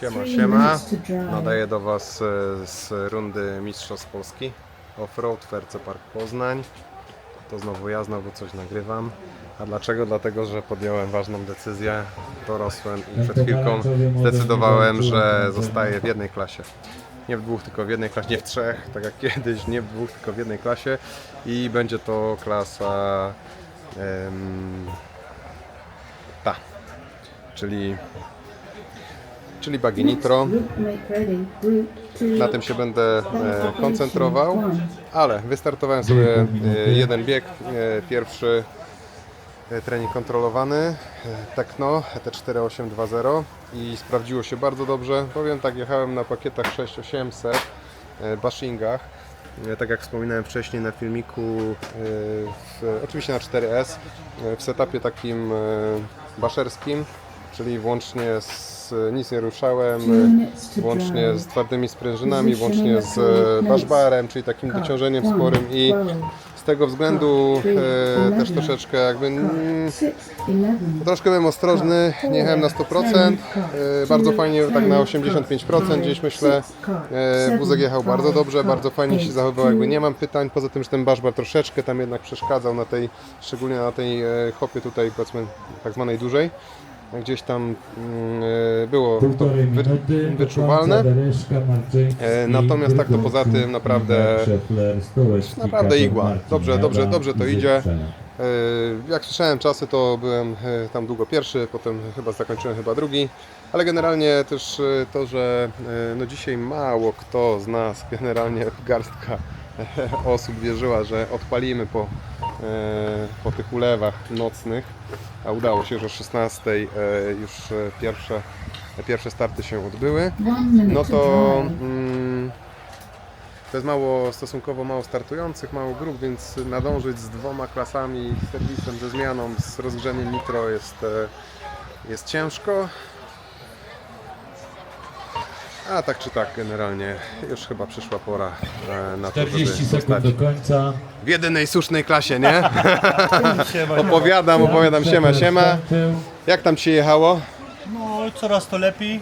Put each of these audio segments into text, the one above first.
Siema, siema. Nadaję do Was e, z rundy Mistrzostw Polski Offroad w RC Park Poznań. To znowu ja, znowu coś nagrywam. A dlaczego? Dlatego, że podjąłem ważną decyzję, dorosłem i przed chwilką zdecydowałem, że zostaję w jednej klasie. Nie w dwóch, tylko w jednej klasie, nie w trzech, tak jak kiedyś, nie w dwóch, tylko w jednej klasie i będzie to klasa ta, czyli czyli bagi nitro. Na tym się będę e, koncentrował, ale wystartowałem sobie e, jeden bieg, e, pierwszy trening kontrolowany, Tekno ET4820 i sprawdziło się bardzo dobrze. Powiem tak, jechałem na pakietach 6800 e, bashingach, tak jak wspominałem wcześniej na filmiku, w, oczywiście na 4S, e, w setupie takim baszerskim, czyli włącznie z nic nie ruszałem, e, włącznie z twardymi sprężynami, włącznie z baszbarem, czyli takim dociążeniem sporym i z tego względu e, też troszeczkę jakby mm, troszkę byłem ostrożny, nie jechałem na 100%, e, bardzo fajnie tak na 85% gdzieś myślę, e, wózek jechał bardzo dobrze, bardzo fajnie się zachowywał, jakby nie mam pytań, poza tym, że ten baszbar troszeczkę tam jednak przeszkadzał na tej, szczególnie na tej e, hopie tutaj powiedzmy tak zwanej dużej, gdzieś tam mm, e, było to wyczuwalne. E, natomiast tak to poza tym naprawdę- naprawdę igła. Dobrze, dobrze, dobrze to idzie. E, Jak słyszałem czasy, to byłem tam długo pierwszy, potem chyba zakończyłem chyba drugi, ale generalnie też to, że no dzisiaj mało kto z nas, generalnie garstka osób wierzyła, że odpalimy po, po tych ulewach nocnych, a udało się, że o 16 e, już e, pierwsze, pierwsze starty się odbyły. No to mm, to jest mało, stosunkowo mało startujących, mało grup, więc nadążyć z dwoma klasami, z serwisem, ze zmianą, z rozgrzeniem nitro jest, e, jest ciężko. A tak czy tak, generalnie już chyba przyszła pora e, na to, żeby 40 sekund do końca. w jedynej słusznej klasie, nie? opowiadam, opowiadam, siema, siema. Szefler, Jak tam Ci jechało? No coraz to lepiej.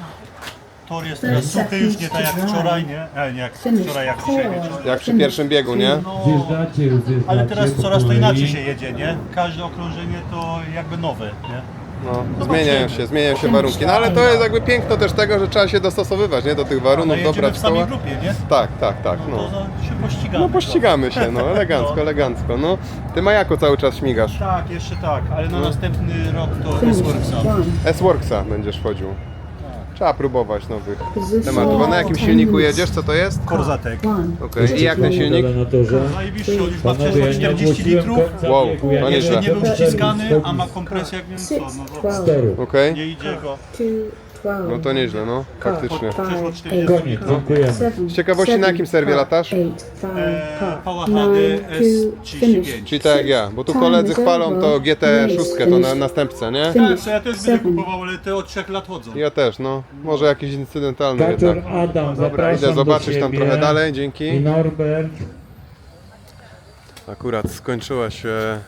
Tor jest teraz suchy, już nie tak jak wczoraj, nie? E, nie jak wczoraj, jak dzisiaj wieczorem. Jak przy pierwszym biegu, nie? No, Zjeżdżacie, już zjeżdżacie ale teraz po coraz to kolei. inaczej się jedzie, nie? Każde okrążenie to jakby nowe, nie? No, zmieniają się, zmieniają się warunki. No ale to jest jakby piękno też tego, że trzeba się dostosowywać, nie? Do tych No warunków, jedziemy dobrać w samej grupie, nie? Tak, tak, tak, To no. za- się pościgamy. No pościgamy się, no, elegancko, No. elegancko, no. Ty Majako cały czas śmigasz. Tak, jeszcze tak, ale No. na następny rok to S-Worksa. S-Worksa będziesz wchodził. Trzeba próbować nowych tematów. A na jakim silniku jedziesz? Co to jest? Korzatek. Okej. I jak ten silnik? Na torze. Zajebiście, on już ma Panowie, przeszło ja nie 40 ogłosiłem litrów. końca Wow, biegu, ja to nie nieźle. Jeszcze nie był ściskany, a ma kompresję jak wiem co. No, toru. Okej. nie idzie go. No to nieźle, no. Faktycznie. Przeszło 40 Koniec, dziękujemy. Z ciekawości na jakim serwie latasz? Eee, Pałachady S35. Czyli tak jak ja, bo tu koledzy chwalą to GT6, to na następcę, nie? Tak, to ja też będę kupował, ale te od 3 lat chodzą. Ja też, no. Może jakiś incydentalny Kaczor jednak. Adam, Dobra, zapraszam idę do zobaczyć tam trochę dalej, I dzięki. Norbert. Akurat skończyła się, e,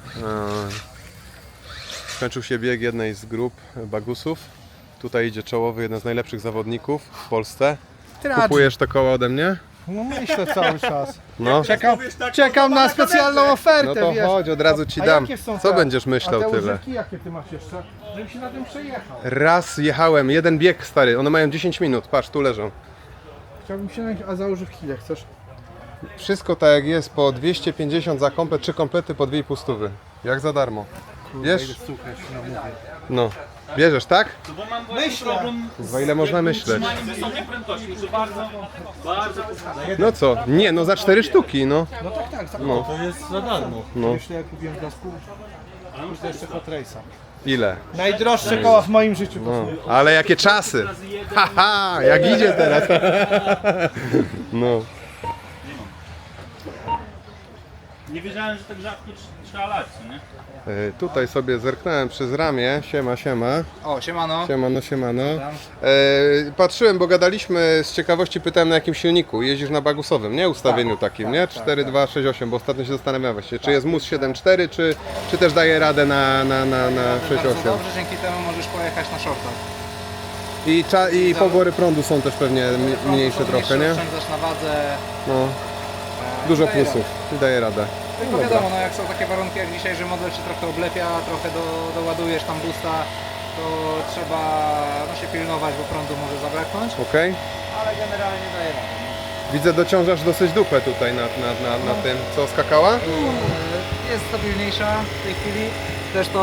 skończył się bieg jednej z grup bagusów. Tutaj idzie czołowy, jeden z najlepszych zawodników w Polsce. Kupujesz to koło ode mnie? No myślę cały czas. No, Czekam, tak, czekam na specjalną ofertę, no to wiesz. chodź, od razu ci A dam. jakie są Co te- będziesz myślał A te tyle? jakie ty masz jeszcze? Żebym się na tym przejechał. Raz jechałem, jeden bieg stary, one mają 10 minut, patrz, tu leżą. Chciałbym się na... A za używki ile chcesz? Wszystko tak jak jest, po 250 za komplet, trzy komplety po 2,5 stówy. Jak za darmo. Wiesz? Słuchaj, no mówię. No. Bierzesz, tak? Bo mam właśnie problem Za ile można myśleć? z wysokiej prędkości, muszę bardzo, bardzo No co? Nie, no za cztery sztuki, no. No tak, tak, tak. No. To jest za darmo. No. Jeszcze ja kupiłem w dasku. Już jeszcze Hot Race'a. Ile? Najdroższe koła w moim życiu. No. Ale jakie czasy! Haha, jak idzie teraz? No. Nie wiedziałem, że tak rzadko tr- trzeba lać, co nie? E, Tutaj sobie zerknąłem przez ramię, siema, siema. O, siemano. Siemano, siemano. E, patrzyłem, bo gadaliśmy, z ciekawości pytałem na jakim silniku. Jeździsz na bagusowym, nie? Ustawieniu takim, nie? 4.268, bo ostatnio się zastanawiałem właśnie, czy jest MUS 7.4, czy, czy też daje radę na, na, na, na 6.8. Bardzo dobrze, dzięki temu możesz pojechać na shortach. I, cza- I pobory prądu są też pewnie mi- mniejsze trochę, nie? Oszczędzasz na wadze. No, e, dużo daje plusów. Daje radę. Tylko wiadomo, no jak są takie warunki jak dzisiaj, że model się trochę oblepia, trochę do, doładujesz tam boosta, to trzeba no, się pilnować, bo prądu może zabraknąć, Okej? ale generalnie daje radę. Widzę, dociążasz dosyć dupę tutaj na, na, na, na tym. Co, skakała? E, Jest stabilniejsza w tej chwili. Też to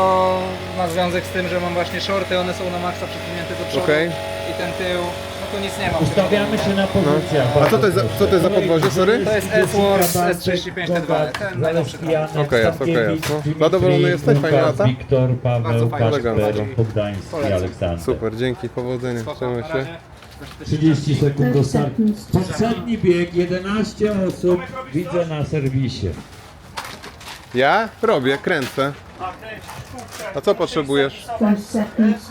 ma związek z tym, że mam właśnie shorty, one są na maksa przesunięte do przodu Okej. i ten tył, no tu nic nie ma. Ustawiamy się na pozycjach. No. A co to jest za- co to jest za podwozie, sorry? To jest S-Works S35 T2, ten najnowszy trend. Okej, jest, okej, jest, no. Zadowolony jesteś? Fajnie lata? Wiktor, Paweł, Elegancko. Poddański. Aleksander. Super, dzięki, powodzenia. Trzymaj się. razie. 30 sekund do startu. Poprzedni bieg, 11 osób widzę na serwisie. Ja robię, kręcę. A co potrzebujesz?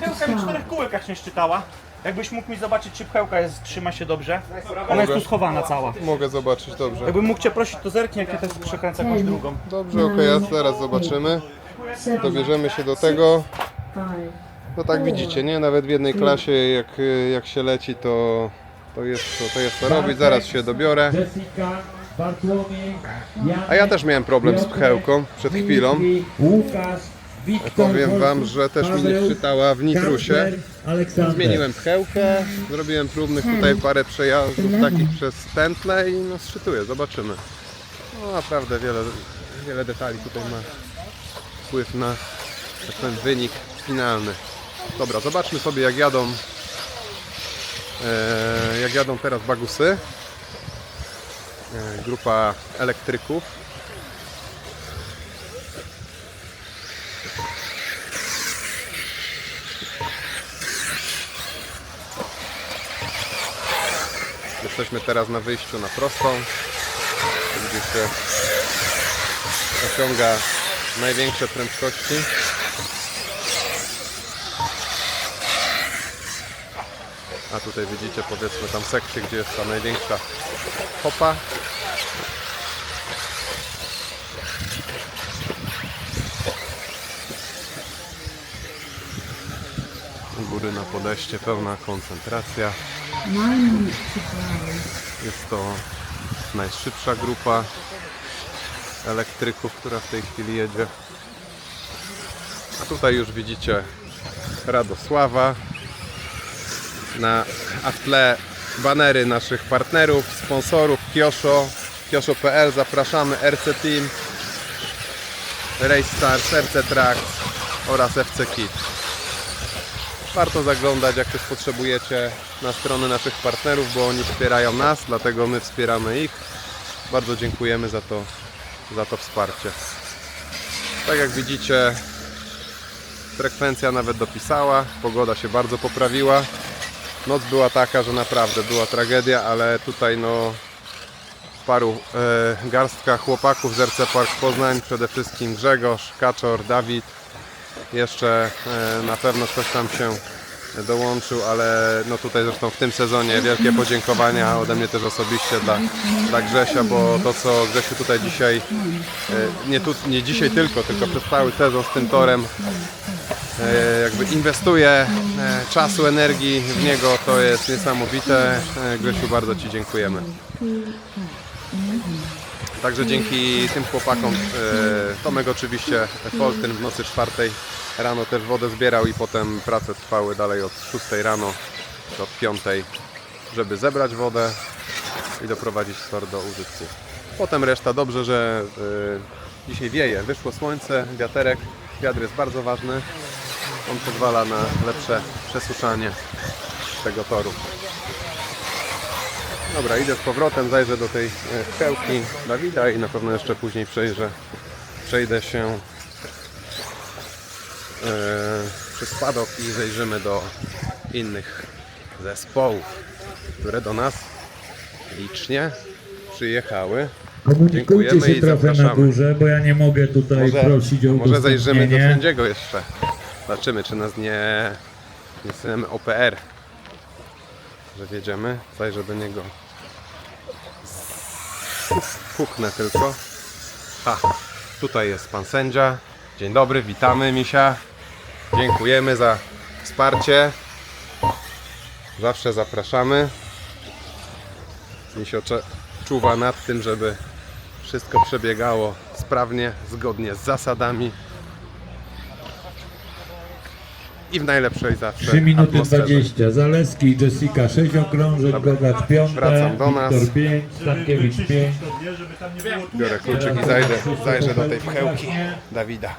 Pchełka mi czterech kółek jak się szczytała. Jakbyś mógł mi zobaczyć, czy pchełka jest, trzyma się dobrze. Ona jest tu schowana cała. Mogę zobaczyć, dobrze. Jakbym mógł cię prosić, to zerknij, jak ja też przekręcę jakąś drugą. Dobrze, okej, ja zaraz zobaczymy. Dobierzemy się do tego. No tak widzicie, nie? Nawet w jednej klasie jak, jak się leci, to, to, jest, to, to jest co robić. Zaraz się dobiorę. A ja też miałem problem z pchełką przed chwilą. Powiem wam, że też mi nie Paweł, wczytała w nitrusie. Zmieniłem pchełkę, zrobiłem próbnych tutaj parę przejazdów takich przez pętle i no szczytuję, zobaczymy. No naprawdę wiele, wiele detali tutaj ma wpływ na ten wynik finalny. Dobra, zobaczmy sobie jak jadą e, jak jadą teraz bagusy. E, grupa elektryków. Jesteśmy teraz na wyjściu na prostą, gdzie się osiąga największe prędkości. A tutaj widzicie powiedzmy tam sekcję, gdzie jest ta największa hopa. U góry na podejście pełna koncentracja. Jest to najszybsza grupa elektryków, która w tej chwili jedzie. A tutaj już widzicie Radosława. Na, a w tle banery naszych partnerów, sponsorów Kiosho, Kiosho.pl zapraszamy RC Team, Race Stars, RC Track oraz FC Kit. Warto zaglądać, jak też potrzebujecie, na strony naszych partnerów, bo oni wspierają nas, dlatego my wspieramy ich. Bardzo dziękujemy za to, za to wsparcie. Tak jak widzicie, frekwencja nawet dopisała, pogoda się bardzo poprawiła. Noc była taka, że naprawdę była tragedia, ale tutaj no paru e, garstka chłopaków z RC Park Poznań, przede wszystkim Grzegorz, Kaczor, Dawid, jeszcze e, na pewno ktoś tam się dołączył, ale no tutaj zresztą w tym sezonie wielkie podziękowania ode mnie też osobiście dla, dla Grzesia, bo to co Grzesiu tutaj dzisiaj, e, nie, tu, nie dzisiaj tylko, tylko przez cały sezon z tym torem e, jakby inwestuje czasu, energii w niego, to jest niesamowite. Grzesiu, bardzo Ci dziękujemy. Także dzięki tym chłopakom, e, Tomek oczywiście Foltyn w nocy czwartej rano też wodę zbierał i potem prace trwały dalej od 6 rano do 5, żeby zebrać wodę i doprowadzić tor do użytku. Potem reszta dobrze, że e, dzisiaj wieje, wyszło słońce, wiaterek, wiatr jest bardzo ważny, on pozwala na lepsze przesuszanie tego toru. Dobra, idę z powrotem, zajrzę do tej e, pchełki Dawida i na pewno jeszcze później przejrzę, przejdę się e, przez padok i zajrzymy do innych zespołów, które do nas licznie przyjechały. Dziękujemy się i trochę na górze, bo ja nie mogę tutaj Może, prosić o może zajrzymy do sędziego jeszcze. Zobaczymy, czy nas nie, nie OPR. Że wiedziemy. Zajrzę do niego. Puknę tylko. Ha, tutaj jest pan sędzia. Dzień dobry, witamy Misia. Dziękujemy za wsparcie. Zawsze zapraszamy. Misio czuwa nad tym, żeby wszystko przebiegało sprawnie, zgodnie z zasadami. I w najlepszej zawsze 3 minuty atmosferze. 20. Zaleski i Jessica 6 okrążek, Gogacz 5, Wracam do nas. Wiktor 5, Żeby Stankiewicz wyczyścić 5. to, nie? Żeby tam nie było tu Biorę kluczyk i zajdę, zajrzę do tej pchełki Dawida.